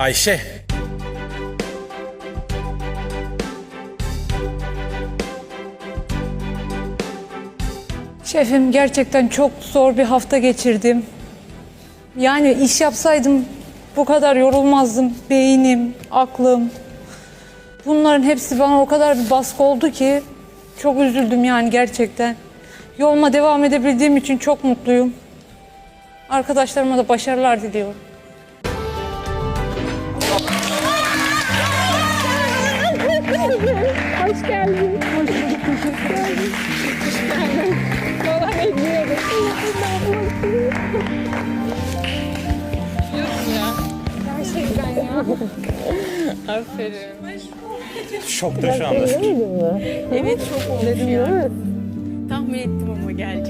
Ayşe. Şefim gerçekten çok zor bir hafta geçirdim. Yani iş yapsaydım bu kadar yorulmazdım. Beynim, aklım. Bunların hepsi bana o kadar bir baskı oldu ki çok üzüldüm yani gerçekten. Yoluma devam edebildiğim için çok mutluyum. Arkadaşlarıma da başarılar diliyorum. Hoş geldin. Hoş bulduk. Teşekkür ederim. Hoş geldin. Valla bekliyorum. Gerçekten ya. Şokta şu anda. Evet çok olmuş ya. Tahmin ettim ama gelecek.